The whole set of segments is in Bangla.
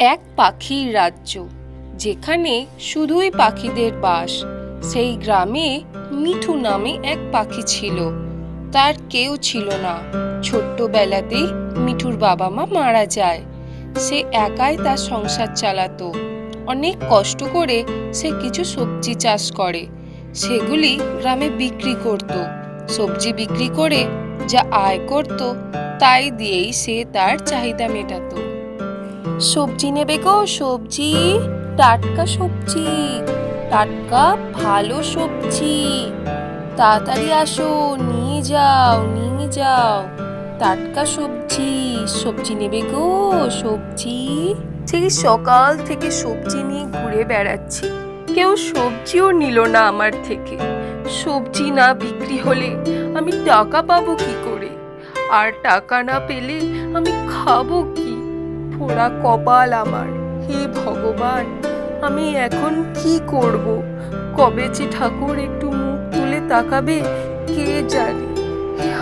এক পাখির রাজ্য, যেখানে শুধুই পাখিদের বাস। সেই গ্রামে মিঠু নামে এক পাখি ছিল। তার কেউ ছিল না। ছোট্টবেলাতেই মিঠুর বাবা মা মারা যায়। সে একাই তার সংসার চালাতো। অনেক কষ্ট করে সে কিছু সবজি চাষ করে। সেগুলি গ্রামে বিক্রি করত। সবজি বিক্রি করে যা আয় করত, তাই দিয়েই সে তার চাহিদা মেটাতো। সবজি নেবে গো, সবজি। টাটকা সবজি, টাটকা ভালো সবজি। তাড়াতাড়ি আসো, নিয়ে যাও নিয়ে যাও। টাটকা সবজি সবজি নেবে গো, সবজি। সেই সকাল থেকে সবজি নিয়ে ঘুরে বেড়াচ্ছি। কেউ সবজিও নিল না আমার থেকে। সবজি না বিক্রি হলে আমি টাকা পাবো কি করে? আর টাকা না পেলে আমি খাব কি পোড়া কপাল আমার। হে ভগবান, আমি এখন কি করব? কবে যে ঠাকুর একটু মুখ তুলে তাকাবে, কে জানে?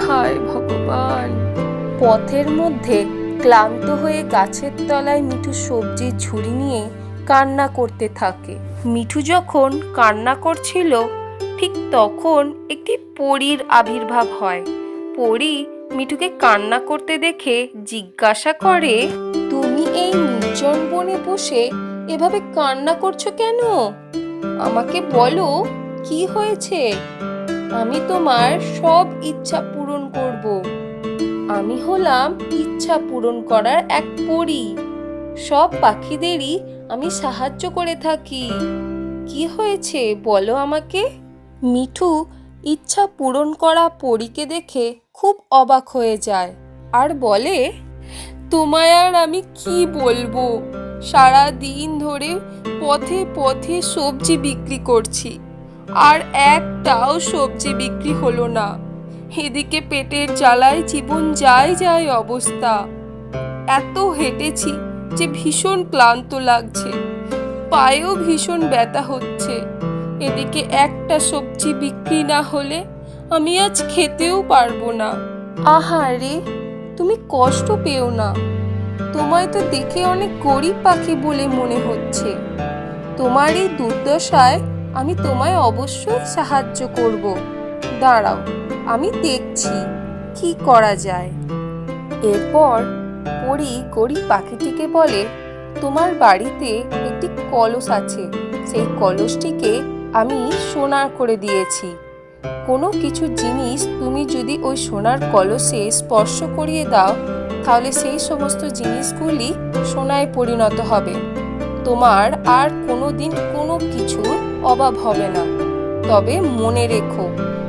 হায় ভগবান! পথের মধ্যে ক্লান্ত হয়ে গাছের তলায় মিঠু সবজির ঝুড়ি নিয়ে কান্না করতে থাকে। মিঠু যখন কান্না করছিল, ঠিক তখন একটি পরীর আবির্ভাব হয়। পরী মিঠুকে কান্না করতে দেখে জিজ্ঞাসা করে নির্জন বনে বসে এভাবে কান্না করছ কেন? আমাকে বলো, কি হয়েছে? আমি তোমার সব ইচ্ছা পূরণ করব। আমি হলাম ইচ্ছা পূরণ করার এক পরী। সব পাখিদেরই আমি সাহায্য করে থাকি। কি হয়েছে বলো আমাকে? মিঠু ইচ্ছা পূরণ করা পরীকে দেখে খুব অবাক হয়ে যায়। আর বলে তোমায় আর আমি কি বলব? সারা দিন ধরে পথে পথে সবজি বিক্রি করছি, আর একটাও সবজি বিক্রি হলো না। এদিকে পেটের জ্বালায় জীবন যায় যায় অবস্থা। এত হেঁটেছি যে ভীষণ ক্লান্ত লাগছে, পায়েও ভীষণ ব্যথা হচ্ছে। এদিকে একটা সবজি বিক্রি না হলে আমি আজ খেতেও পারব না। আহারে তুমি কষ্ট পেও না। তোমায় তো দেখে অনেক গরিব পাখি বলে মনে হচ্ছে। তোমার এই দুর্দশায় আমি তোমায় অবশ্যই সাহায্য করব। দাঁড়াও, আমি দেখছি, কি করা যায়। এরপর পরি গরিব পাখিটিকে বলে, তোমার বাড়িতে একটি কলস আছে। সেই কলসটিকে আমি সোনার করে দিয়েছি। কোনো কিছু জিনিস তুমি যদি ওই সোনার কলসে স্পর্শ করিয়ে দাও, তাহলে সেই সমস্ত জিনিসগুলি সোনায় পরিণত হবে। তোমার আর কোনো দিন কোনো কিছুর অভাব হবে না। তবে মনে রেখো,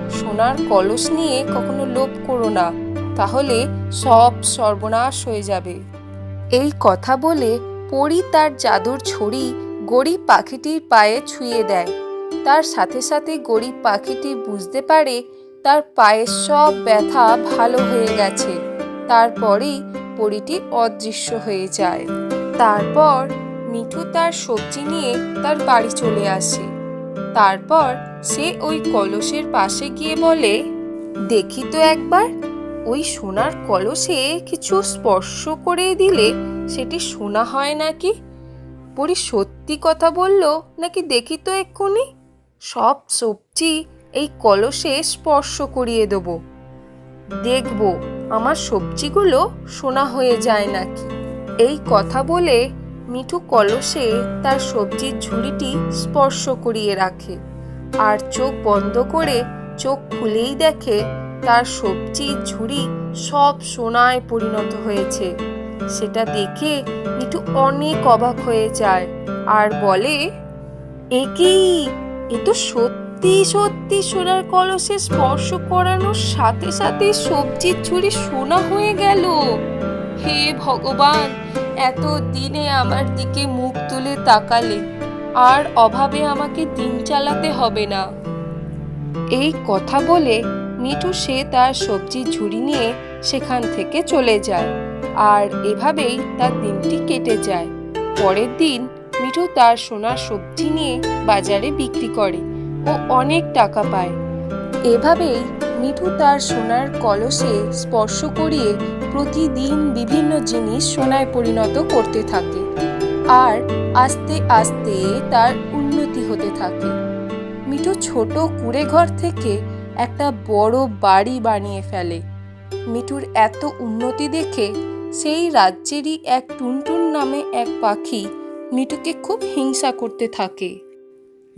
সোনার কলস নিয়ে কখনো লোভ করো না, তাহলে সব সর্বনাশ হয়ে যাবে। এই কথা বলে পরি তার জাদুর ছড়ি গরিব পাখিটির পায়ে ছুঁয়ে দেয়। তার সাথে সাথে গরিব পাখিটি বুঝতে পারে তার পায়ের সব ব্যথা ভালো হয়ে গেছে। তারপরেই পরিটি অদৃশ্য হয়ে যায়। তারপর মিঠু তার সবজি নিয়ে তার বাড়ি চলে আসে। তারপর সে ওই কলসের পাশে গিয়ে বলে, দেখি তো একবার, ওই সোনার কলসে কিছু স্পর্শ করে দিলে সেটি সোনা হয় নাকি? পরি সত্যি কথা বলল, নাকি দেখি তো এক্ষুনি? সব সবজি এই কলসে স্পর্শ করিয়ে দেব। দেখব আমার সবজিগুলো সোনা হয়ে যায় নাকি। এই কথা বলে মিঠু কলসে তার সবজির ঝুড়িটি স্পর্শ করিয়ে রাখে আর চোখ বন্ধ করে চোখ খুলেই দেখে তার সবজির ঝুড়ি সব সোনায় পরিণত হয়েছে। সেটা দেখে মিঠু অনেক অবাক হয়ে যায় আর বলে, এ কি? এ তো সত্যি সত্যি সোনার কলসে স্পর্শ করানোর সাথে সাথে সবজির ঝুড়ি সোনা হয়ে গেল। হে ভগবান, এত দিনে আমার দিকে মুখ তুলে তাকালে আর অভাবে আমাকে দিন চালাতে হবে না। এই কথা বলে মিঠু সে তার সবজি ঝুড়ি নিয়ে সেখান থেকে চলে যায় আর এভাবেই তার দিনটি কেটে যায়। পরের দিন মিঠু তার সোনার সবজি নিয়ে বাজারে বিক্রি করে ও অনেক টাকা পায়। এভাবেই মিঠু তার সোনার কলসে স্পর্শ করিয়ে প্রতিদিন বিভিন্ন জিনিস সোনায় পরিণত করতে থাকে আর আস্তে আস্তে তার উন্নতি হতে থাকে। মিঠু ছোট কুড়ে ঘর থেকে একটা বড় বাড়ি বানিয়ে ফেলে। মিঠুর এত উন্নতি দেখে সেই রাজ্যেরই এক টুনটুন নামে এক পাখি মিঠুকে খুব হিংসা করতে থাকে।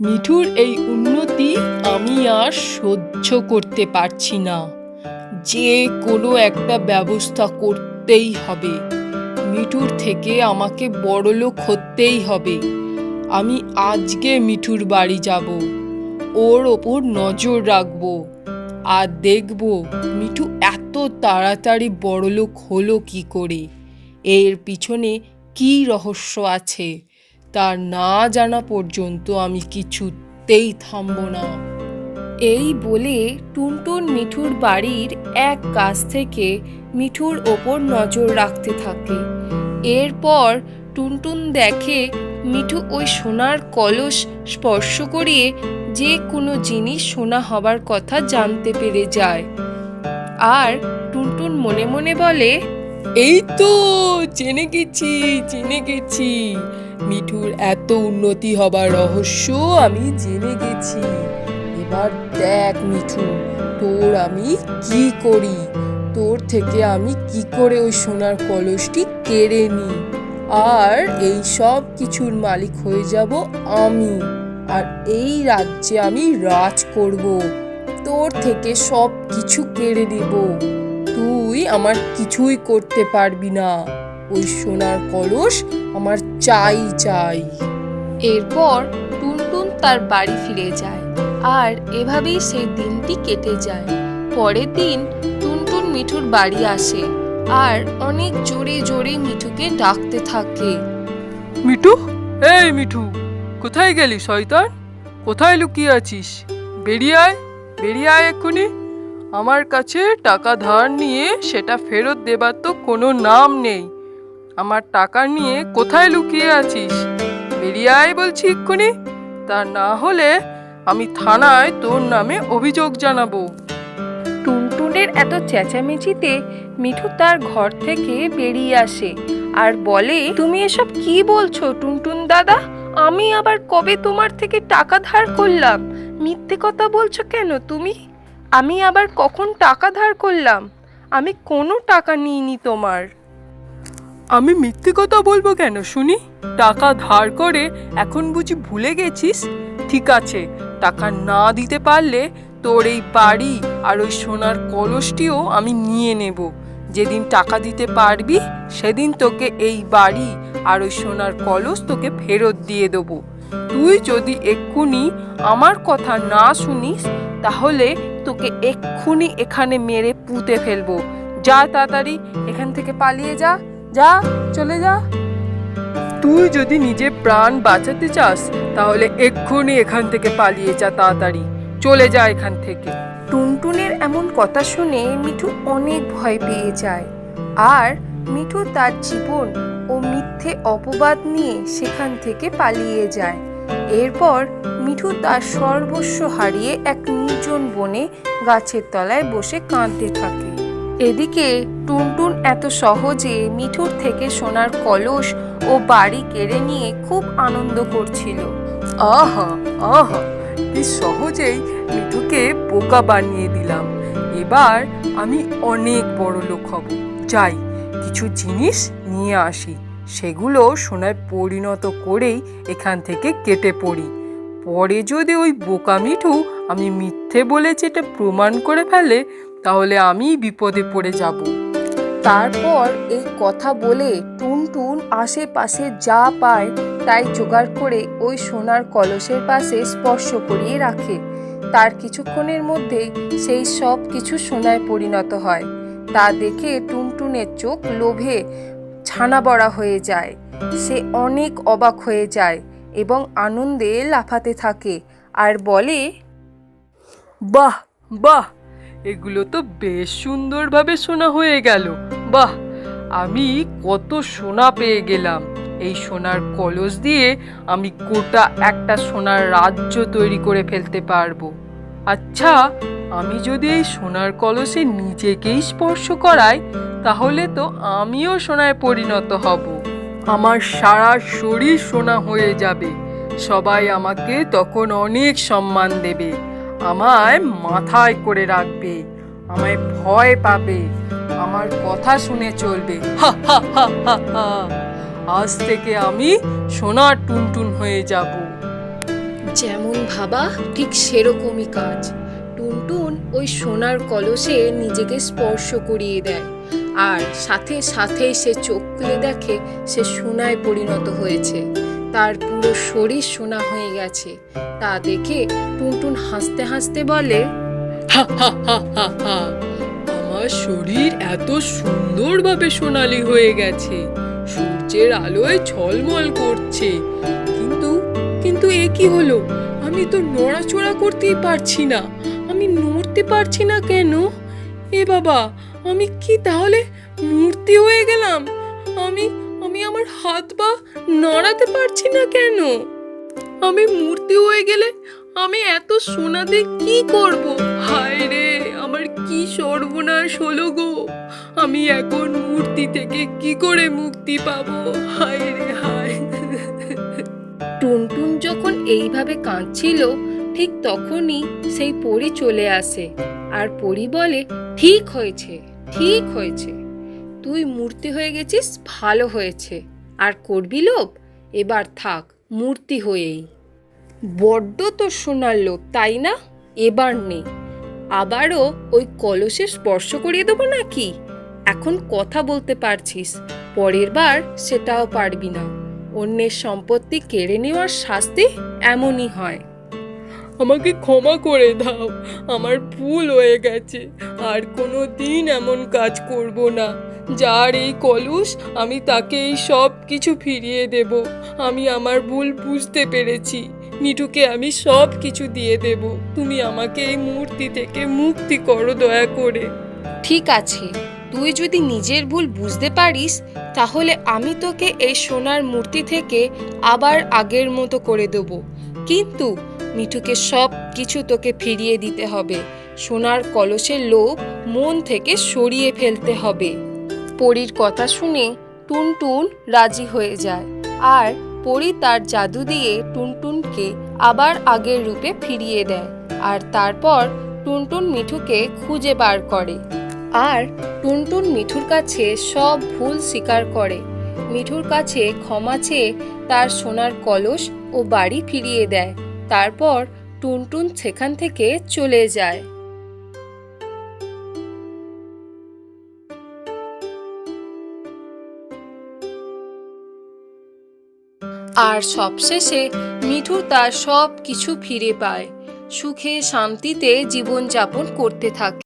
মিঠুর এই উন্নতি আমি আর সহ্য করতে পারছি না। যে কোনো একটা ব্যবস্থা করতেই হবে। মিঠুর থেকে আমাকে বড়লোক হতেই হবে। আমি আজকে মিঠুর বাড়ি যাব। ওর ওপর নজর রাখব। আর দেখব মিঠু এত তাড়াতাড়ি বড়লোক হলো কি করে। এর পিছনে কি রহস্য আছে? তার না জানা পর্যন্ত আমি কিছুতেই থামবো না। এই বলে টুনটুন মিঠুর বাড়ির এক গাছ থেকে মিঠুর ওপর নজর রাখতে থাকে। এরপর টুনটুন দেখে মিঠু ওই সোনার কলস স্পর্শ করিয়ে যে কোনো জিনিস সোনা হবার কথা জানতে পেরে যায়। আর টুনটুন মনে মনে বলে এই তো, জেনে গেছি জেনে গেছি। মিঠুর এত উন্নতি হবার রহস্য আমি জেনে গেছি। এবার দেখ মিঠু, তোর আমি কি করি? তোর থেকে আমি কি করে ওই সোনার কলসটি কেড়ে নিই? আর এই সব কিছুর মালিক হয়ে যাব আমি। আর এই রাজ্যে আমি রাজ করব। তোর থেকে সব কিছু কেড়ে নেব। তুই আমার কিছুই করতে পারবি না। ওই সোনার কলস আমার চাই চাই। এরপর টুনটুন তার বাড়ি ফিরে যায় আর এভাবেই সেই দিনটি কেটে যায়। পরের দিন টুনটুন মিঠুর বাড়ি আসে আর অনেক জোরে জোরে মিঠুকে ডাকতে থাকে। মিঠু? এই মিঠু কোথায় গেলি শয়তান? কোথায় লুকিয়ে আছিস? বেরিয়ে আয় বেরিয়ে আয় এক্ষুনি। আমার কাছে টাকা ধার নিয়ে সেটা ফেরত দেবার তো কোনো নাম নেই। আমার টাকা নিয়ে কোথায় লুকিয়ে আছিস? বেরিয়ে আয় বলছি এক্ষুনি। তা না হলে আমি থানায় তোর নামে অভিযোগ জানাব। টুনটুনের এত চেঁচামেচিতে মিঠু তার ঘর থেকে বেরিয়ে আসে আর বলে, তুমি এসব কি বলছো টুনটুন দাদা? আমি আবার কবে তোমার থেকে টাকা ধার করলাম? মিথ্যে কথা বলছো কেন তুমি? আমি আবার কখন টাকা ধার করলাম? আমি কোনো টাকা নিইনি তোমার। আমি মিথ্যে কথা বলব কেন, শুনি? টাকা ধার করে এখন বুঝি ভুলে গেছিস? ঠিক আছে, টাকা না দিতে পারলে তোর এই বাড়ি আর ওই সোনার কলসটিও আমি নিয়ে নেব। যেদিন টাকা দিতে পারবি, সেদিন তোকে এই বাড়ি আর ওই সোনার কলস তোকে ফেরত দিয়ে দেবো। তুই যদি এক্ষুনি আমার কথা না শুনিস, তাহলে তোকে এক্ষুনি এখানে মেরে পুঁতে ফেলব। যা তাড়াতাড়ি এখান থেকে পালিয়ে যা যা, চলে যা। তুই যদি নিজে প্রাণ বাঁচাতে চাস, তাহলে এক্ষুনি এখান থেকে পালিয়ে যা তাড়াতাড়ি। চলে যা এখান থেকে। টুনটুনের এমন কথা শুনে মিঠু অনেক ভয় পেয়ে যায়। আর মিঠু তার জীবন ও মিথ্যে অপবাদ নিয়ে সেখান থেকে পালিয়ে যায়। এরপর মিঠু তার সর্বস্ব হারিয়ে এক নির্জন বনে গাছের তলায় বসে কাঁদতে থাকে। এদিকে টুনটুন এত সহজে মিঠুর থেকে সোনার কলস ও বাড়ি কেড়ে নিয়ে খুব আনন্দ করছিল। আহা আহা, কি সহজেই মিঠুকে বোকা বানিয়ে দিলাম। এবার আমি অনেক বড় লোক হব। যাই, কিছু জিনিস নিয়ে আসি। সেগুলো সোনায় পরিণত করেই এখান থেকে কেটে পড়ি। পরে যদি ওই বোকা মিঠু আমি মিথ্যে বলেছি এটা প্রমাণ করে ফেলে, তাহলে আমি বিপদে পড়ে যাব। তারপর এই কথা বলে টুনটুন আশেপাশে যা পায় তাই জোগাড় করে ওই সোনার কলসের পাশে স্পর্শ করিয়ে রাখে। তার কিছুক্ষণের মধ্যেই সেই সব কিছু সোনায় পরিণত হয়। তা দেখে টুনটুনের চোখ লোভে ছানা বড়া হয়ে যায়। সে অনেক অবাক হয়ে যায় এবং আনন্দে লাফাতে থাকে আর বলে, বাহ বাহ, এগুলো তো বেশ সুন্দরভাবে সোনা হয়ে গেল। বাহ, আমি কত সোনা পেয়ে গেলাম। এই সোনার কলস দিয়ে আমি গোটা একটা সোনার রাজ্য তৈরি করে ফেলতে পারব। আচ্ছা আমি যদি এই সোনার কলসে নিজেকেই স্পর্শ করাই, তাহলে তো আমিও সোনায় পরিণত হব। আমার সারা শরীর সোনা হয়ে যাবে। সবাই আমাকে তখন অনেক সম্মান দেবে। আমায় মাথায় করে রাখবে। আমায় ভয় পাবে। আমার কথা শুনে চলবে। আজ থেকে আমি সোনার টুনটুন হয়ে যাব। যেমন ভাবা, ঠিক সেরকমই কাজ। ওই সোনার কলসে নিজেকে স্পর্শ করিয়ে দেয়। আর সাথে সাথেই সে চোখ খুলে দেখে সে সোনায় পরিণত হয়েছে। তার পুরো শরীর সোনা হয়ে গেছে। তা দেখে টুনটুন হাসতে হাসতে বলে, হা হা হা হা হা, আমার শরীর এত সুন্দরভাবে সোনালি হয়ে গেছে। সূর্যের আলোয় ঝলমল করছে। কিন্তু কিন্তু এ কি হলো? আমি তো নড়াচড়া করতেই পারছি না। নড়তে পারছি না কেন? এ বাবা, আমি কি তাহলে মূর্তি হয়ে গেলাম? আমি আমি আমার হাত পা নড়াতে পারছি না কেন? আমি মূর্তি হয়ে গেলে আমি এত সোনা দিয়ে কি করব? হায় রে, আমার কি সর্বনাশ হলো গো? আমি এখন মূর্তি থেকে কি করে মুক্তি পাবো? হায় রে, হায়। টুনটুন যখন এইভাবে কাঁদছিল ঠিক তখনই সেই পরি চলে আসে। আর পরি বলে, ঠিক হয়েছে ঠিক হয়েছে। তুই মূর্তি হয়ে গেছিস, ভালো হয়েছে। আর করবি লোভ? এবার থাক, মূর্তি হয়েই। বড্ড তো শোনার লোভ, তাই না? এবার নেই আবারও ওই কলসে স্পর্শ করিয়ে দেবো নাকি? এখন কথা বলতে পারছিস, পরের বার সেটাও পারবি না। অন্যের সম্পত্তি কেড়ে নেওয়ার শাস্তি এমনই হয়। আমাকে ক্ষমা করে দাও। আমার ভুল হয়ে গেছে। আর কোনো দিন এমন কাজ করব না। যার এই কলুষ, আমি তাকে এই সব কিছু ফিরিয়ে দেব। আমি আমার ভুল বুঝতে পেরেছি। মিঠুকে আমি সব কিছু দিয়ে দেব। তুমি আমাকে এই মূর্তি থেকে মুক্তি করো দয়া করে। ঠিক আছে। তুই যদি নিজের ভুল বুঝতে পারিস, তাহলে আমি তোকে এই সোনার মূর্তি থেকে আবার আগের মতো করে দেব। কিন্তু মিঠুকে সব কিছু তোকে ফিরিয়ে দিতে হবে। সোনার কলসের লোভ মন থেকে সরিয়ে ফেলতে হবে। পরীর কথা শুনে টুনটুন রাজি হয়ে যায়। আর পরী তার জাদু দিয়ে টুনটুনকে আবার আগের রূপে ফিরিয়ে দেয়। আর তারপর টুনটুন মিঠুকে খুঁজে বার করে। আর টুনটুন মিঠুর কাছে সব ভুল স্বীকার করে। মিঠুর কাছে ক্ষমা চেয়ে তার সোনার কলস ও বাড়ি ফিরিয়ে দেয়। তারপর টুনটুন সেখান থেকে চলে যায়। আর সবশেষে মিঠু তার সব কিছু ফিরে পায়। সুখে শান্তিতে জীবনযাপন করতে থাকে।